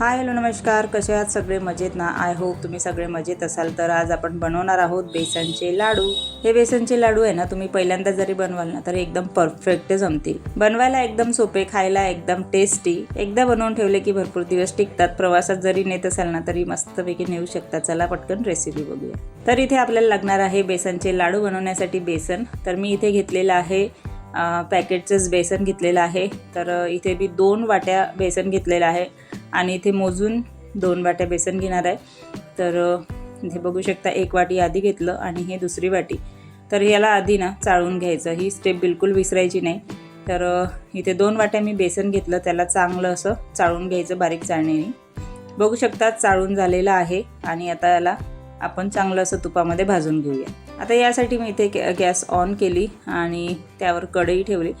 Hi hello नमस्कार. कसे आहात सगळे? मजेत ना? आय होप तुम्ही सगळे मजेत असाल. तर आज आपण बनवणार आहोत बेसनचे लाडू. हे बेसनचे लाडू आहे ना तुम्ही पहिल्यांदा जरी बनवाल ना तर एकदम परफेक्ट जमतील. बनवायला एकदम सोपे खायला एकदम टेस्टी एकदा बनवून ठेवले की भरपूर दिवस टिकतात. प्रवासात जरी नेत असाल ना तरी मस्तपैकी नेऊ शकता. चला पटकन रेसिपी बघूया. तर इथे आपल्याला लागणार आहे बेसनचे लाडू बनवण्यासाठी बेसन. तर मी इथे घेतलेलं आहे पॅकेटचंच बेसन घेतलेलं आहे. तर इथे मी दोन वाट्या बेसन घेतलेलं आहे. आणि इथे मोजून दोन वाट्या बेसन घेणार आहे. तर अ, इथे बघू शकता एक वाटी आधी घेतलं आणि हे दुसरी वाटी. तर याला आधी ना चाळून घ्यायचं. ही स्टेप बिलकुल विसरायची नाही. तर इथे दोन वाट्या मी बेसन घेतलं. त्याला चांगलं असं चाळून घ्यायचं बारीक चाळणीने. बघू शकता चाळून झालेलं आहे आणि आता याला आपण चांगलं असं तुपामध्ये भाजून घेऊया. आता यासाठी मी इथे गॅ- गॅस ऑन केली आणि त्यावर कढई ठेवली.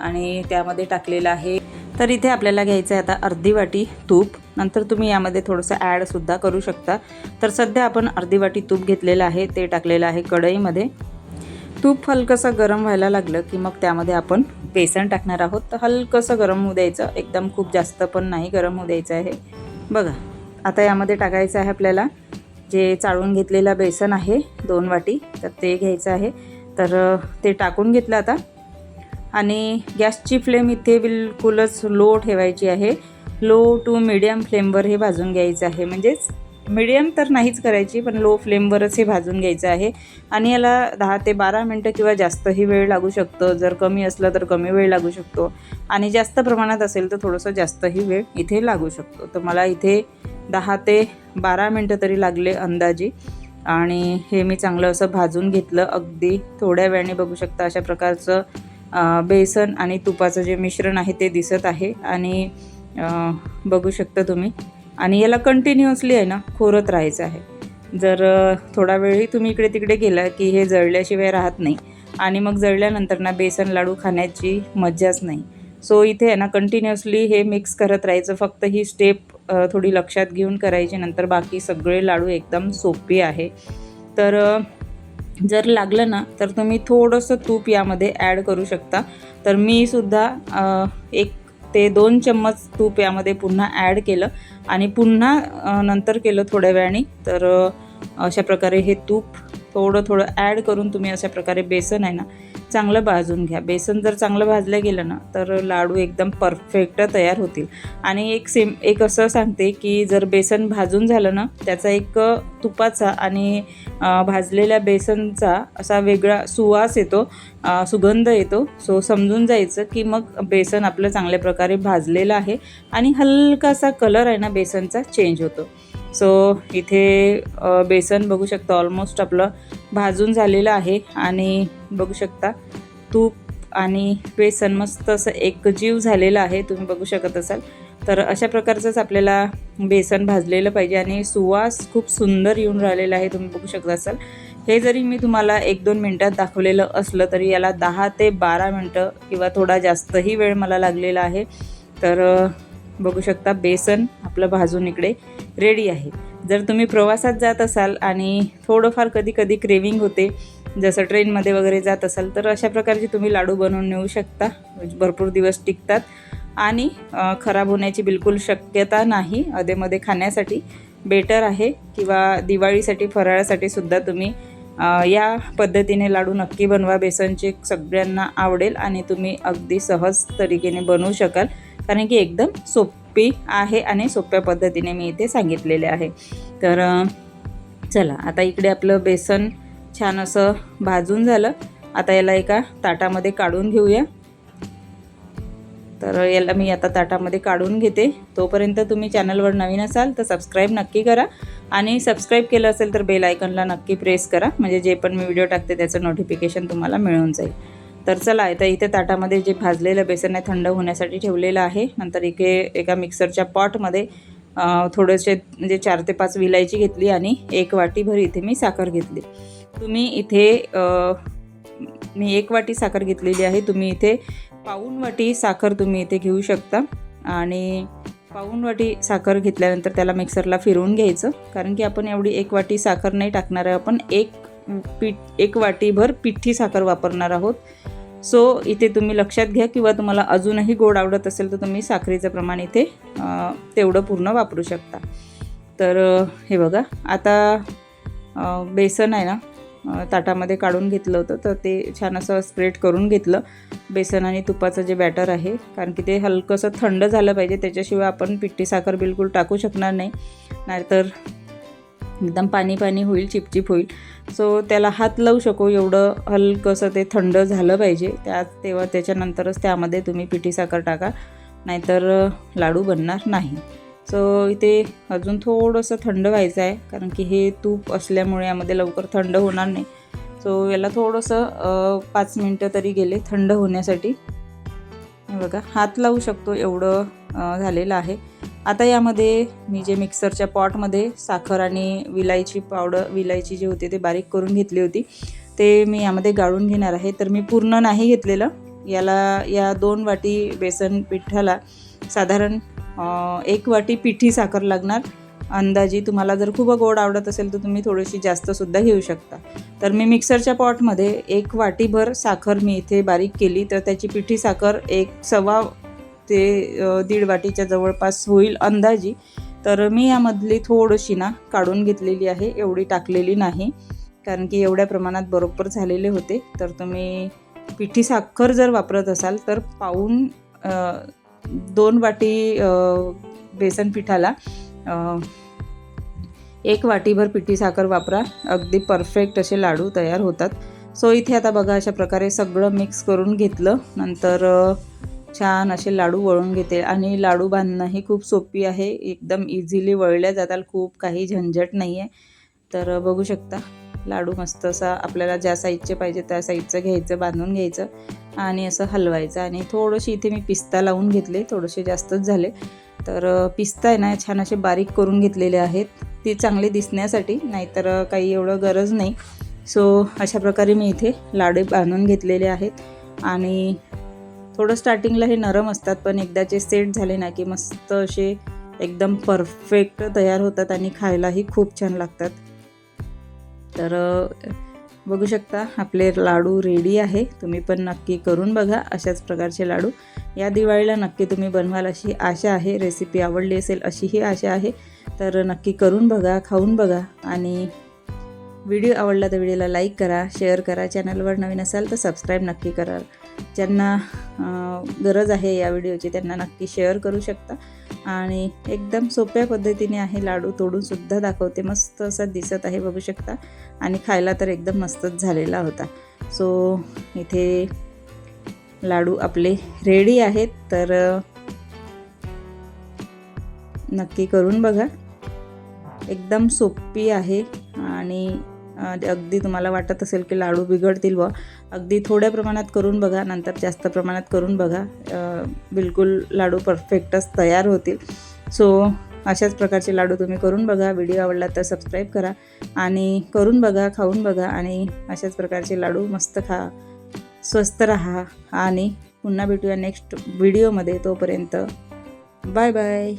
आणि त्यामध्ये टाकलेलं आहे तर इथे आपल्याला घ्यायचं आहे आता अर्धी वाटी तूप. नंतर तुम्ही यामध्ये थोडंसं ॲडसुद्धा करू शकता. तर सध्या आपण अर्धी वाटी तूप घेतलेलं आहे ते टाकलेलं आहे कढईमध्ये. तूप हलकंसं गरम व्हायला लागलं की मग त्यामध्ये आपण बेसन टाकणार आहोत. तर हलकंसं गरम होऊ द्यायचं. एकदम खूप जास्त पण नाही गरम होऊ द्यायचं आहे. बघा आता यामध्ये टाकायचं आहे आपल्याला जे चाळून घेतलेलं बेसन आहे दोन वाटी तर ते घ्यायचं आहे. तर ते टाकून घेतलं आता. आणि गॅसची फ्लेम इथे बिलकुलच लो ठेवायची आहे. लो टू मिडियम फ्लेमवर हे भाजून घ्यायचं आहे. म्हणजेच मिडियम तर नाहीच करायची पण लो फ्लेमवरच हे भाजून घ्यायचं आहे. आणि याला दहा ते बारा मिनटं किंवा जास्तही वेळ लागू शकतो. जर कमी असलं तर कमी वेळ लागू शकतो. आणि जास्त प्रमाणात असेल तर थोडंसं जास्तही वेळ इथे लागू शकतो. तर मला इथे दहा ते बारा मिनटं तरी लागले अंदाजे. आणि हे मी चांगलं असं भाजून घेतलं. अगदी थोड्या वेळाने बघू शकता अशा प्रकारचं बेसन आणि तुपाचं जे मिश्रण आहे ते दिसत आहे आणि बघू शकता तुम्ही. आणि याला कंटिन्युअसली आहे ना खोरत राहायचं आहे. जर थोडा वेळही तुम्ही इकडे तिकडे गेला की हे जळल्याशिवाय राहत नाही आणि मग जळल्यानंतर ना बेसन लाडू खाण्याची मज्जाच नाही. सो इथे आहे ना कंटिन्युअसली हे मिक्स करत राहायचं. फक्त ही स्टेप थोडी लक्षात घेऊन करायची. नंतर बाकी सगळे लाडू एकदम सोपे आहे. तर जर लागलं ना तर तुम्ही थोडंसं तूप यामध्ये ॲड करू शकता. तर मी सुद्धा एक ते दोन चम्मच तूप यामध्ये पुन्हा ॲड केलं आणि पुन्हा नंतर केलं थोड्या वेळाने. तर अशा प्रकारे हे तूप थोडं थोडं ॲड करून तुम्ही अशा प्रकारे बेसन आहे ना चांगलं भाजून घ्या. बेसन जर चांगलं भाजलं गेलं ना तर लाडू एकदम परफेक्ट तयार होतील. आणि एक सेम एक असं सांगते की जर बेसन भाजून झालं ना त्याचा एक तुपाचा आणि भाजलेल्या बेसनचा असा वेगळा सुवास येतो सुगंध येतो. सो समजून जायचं की मग बेसन आपलं चांगल्या प्रकारे भाजलेलं आहे आणि हलकासा कलर आहे ना बेसनचा चेंज होतो. सो इथे बेसन बघू शकता ऑलमोस्ट आपलं भाजून झालेलं आहे आणि बघू शकता तूप आणि बेसन मस्त असं एकजीव झालेलं आहे. तुम्ही बघू शकत असाल. तर अशा प्रकारचंच आपल्याला बेसन भाजलेलं पाहिजे आणि सुवास खूप सुंदर येऊन राहिलेला आहे. तुम्ही बघू शकत असाल. हे जरी मी तुम्हाला एक दोन मिनटात दाखवलेलं असलं तरी याला दहा ते बारा मिनटं किंवा थोडा जास्तही वेळ मला लागलेला आहे. तर बघू शकता बेसन आपलं भाजून इकडे रेडी आहे. जर तुम्ही प्रवासात जात असाल आणि थोडंफार कधी कधी क्रेविंग होते जसं ट्रेनमध्ये वगैरे जात असाल तर अशा प्रकारचे तुम्ही लाडू बनवून नेऊ शकता. भरपूर दिवस टिकतात. आणि खराब होण्याची बिलकुल शक्यता नाही. अधेमध्ये खाण्यासाठी बेटर आहे किंवा दिवाळीसाठी फराळासाठी सुद्धा तुम्ही या पद्धतीने लाडू नक्की बनवा. बेसनचे सगळ्यांना आवडेल आणि तुम्ही अगदी सहज तरीकेने बनवू शकाल. कारण की एकदम सोपं आहे आणि सोप्या पद्धतीने मी इथे सांगितलेले आहे. तर चला आता इकडे आपलं बेसन छान असं भाजून झालं. आता याला एका ताटामध्ये काढून घेऊया. तर याला मी आता ताटामध्ये काढून घेते. तोपर्यंत तुम्ही चॅनलवर नवीन असाल तर सबस्क्राईब नक्की करा आणि सबस्क्राईब केलं असेल तर बेल आयकनला नक्की प्रेस करा. म्हणजे जे पण मी व्हिडिओ टाकते त्याचं नोटिफिकेशन तुम्हाला मिळून जाईल. तर चला आता इथे ताटामध्ये जे भाजलेलं बेसन आहे थंड होण्यासाठी ठेवलेलं आहे. नंतर इथे एका मिक्सरच्या पॉटमध्ये थोडेसे म्हणजे चार ते पाच विलायची घेतली आणि एक वाटीभर इथे मी साखर घेतली. तुम्ही इथे मी एक वाटी साखर घेतलेली आहे. तुम्ही इथे पाऊण वाटी साखर तुम्ही इथे घेऊ शकता. आणि पाऊण वाटी साखर घेतल्यानंतर त्याला मिक्सरला फिरवून घ्यायचं. कारण की आपण एवढी एक वाटी साखर नाही टाकणार आहे. आपण एक पीठ एक वाटीभर पिठी साखर वापरणार आहोत. सो इथे तुम्ही लक्षात घ्या किंवा तुम्हाला अजूनही गोड आवडत असेल तर तुम्ही साखरेचं प्रमाण इथे तेवढं पूर्ण वापरू शकता. तर हे बघा आता बेसन आहे ना ताटामध्ये काढून घेतलं होतं तर ते छान असं स्प्रेड करून घेतलं. बेसन आणि तुपाचं जे बॅटर आहे कारण की ते हलकंसं थंड झालं पाहिजे त्याच्याशिवाय आपण पिठी साखर बिलकुल टाकू शकणार नाही. नाहीतर एकदम पाणी पाणी होईल चिपचिप होईल. सो त्याला हात लावू शकू एवढं हलकंसं ते थंड झालं पाहिजे. त्या तेव्हा त्याच्यानंतरच त्यामध्ये तुम्ही पिठी साखर टाका नाहीतर लाडू बनणार नाही. सो इथे अजून थोडंसं थंड व्हायचं आहे कारण की हे तूप असल्यामुळे यामध्ये लवकर थंड होणार नाही. सो याला थोडंसं पाच मिनटं तरी गेले थंड होण्यासाठी. बघा हात लावू शकतो एवढं झालेलं आहे. आता यामध्ये मी जे मिक्सरच्या पॉटमध्ये साखर आणि विलायची पावडर विलायची जी होती ते बारीक करून घेतली होती ते मी यामध्ये गाळून घेणार आहे. तर मी पूर्ण नाही घेतलेलं. याला या दोन वाटी बेसन पिठाला साधारण एक वाटी पिठी साखर लागणार. अंदाजी तुम्हाला जर खूप गोड आवडत असेल तर तुम्ही थोडीशी जास्तसुद्धा घेऊ शकता. तर मी मिक्सरच्या पॉटमध्ये एक वाटीभर साखर मी इथे बारीक केली. तर त्याची पिठी साखर एक सव्वा ते दीड वाटीच्या जवळपास होईल अंदाजी. तर मी यामधली थोडीशी ना काढून घेतलेली आहे एवढी टाकलेली नाही. कारण की एवढ्या प्रमाणात बरोबर झालेले होते. तर तुम्ही पिठी साखर जर वापरत असाल तर पाऊन दोन वाटी बेसन पिठाला एक वाटीभर पिठी साखर वापरा. अगदी परफेक्ट असे लाडू तयार होतात. सो इथे आता बघा अशा प्रकारे सगळं मिक्स करून घेतलं. नंतर छान असे लाडू वळून घेते. आणि लाडू बांधणं ही खूप सोपी आहे. एकदम इझिली वळल्या जातात. खूप काही झंझट नाही आहे तर बघू शकता लाडू मस्त असा आपल्याला ज्या साईजचे पाहिजे त्या साईजचं घ्यायचं बांधून घ्यायचं आणि असं हलवायचं. आणि थोडंशी इथे मी पिस्ता लावून घेतले. थोडेसे जास्तच झाले. तर पिस्ता आहे ना छान असे बारीक करून घेतलेले आहेत. ती चांगली दिसण्यासाठी नाहीतर काही एवढं गरज नाही. सो अशा प्रकारे मी इथे लाडू बांधून घेतलेले आहेत. आणि थोडं स्टार्टिंगला हे नरम असतात पण एकदाचे सेट झाले ना की मस्त असे एकदम परफेक्ट तयार होतात आणि खायलाही खूप छान लागतात. तर बघू शकता आपले लाडू रेडी आहे. तुम्ही पण नक्की करून बघा अशाच प्रकारचे लाडू. या दिवाळीला नक्की तुम्ही बनवाल अशी आशा आहे. रेसिपी आवडली असेल अशीही आशा आहे. तर नक्की करून बघा खाऊन बघा आणि व्हिडिओ आवडला तर व्हिडिओला लाईक करा शेअर करा. चॅनलवर नवीन असाल तर सबस्क्राईब नक्की करा ज्यांना गरज आहे या व्हिडिओची त्यांना नक्की शेअर करू शकता. आणि एकदम सोप्या पद्धतीने आहे लाडू तोडून सुद्धा दाखवते. मस्त असा दिसत आहे बघू शकता. आणि खायला तर एकदम मस्तच झालेला होता. सो इथे लाडू आपले रेडी आहेत. तर नक्की करून बघा. एकदम सोपी आहे. आणि अगदी तुम्हाला वाटत असेल की लाडू बिघडतील व अगदी थोड्या प्रमाणात करून बघा नंतर जास्त प्रमाणात करून बघा. बिलकुल लाडू परफेक्टच तयार होतील. सो अशाच प्रकारचे लाडू तुम्ही करून बघा. व्हिडिओ आवडला तर सबस्क्राईब करा आणि करून बघा खाऊन बघा आणि अशाच प्रकारचे लाडू मस्त खा स्वस्त राहा आणि पुन्हा भेटूया नेक्स्ट व्हिडिओमध्ये तोपर्यंत बाय बाय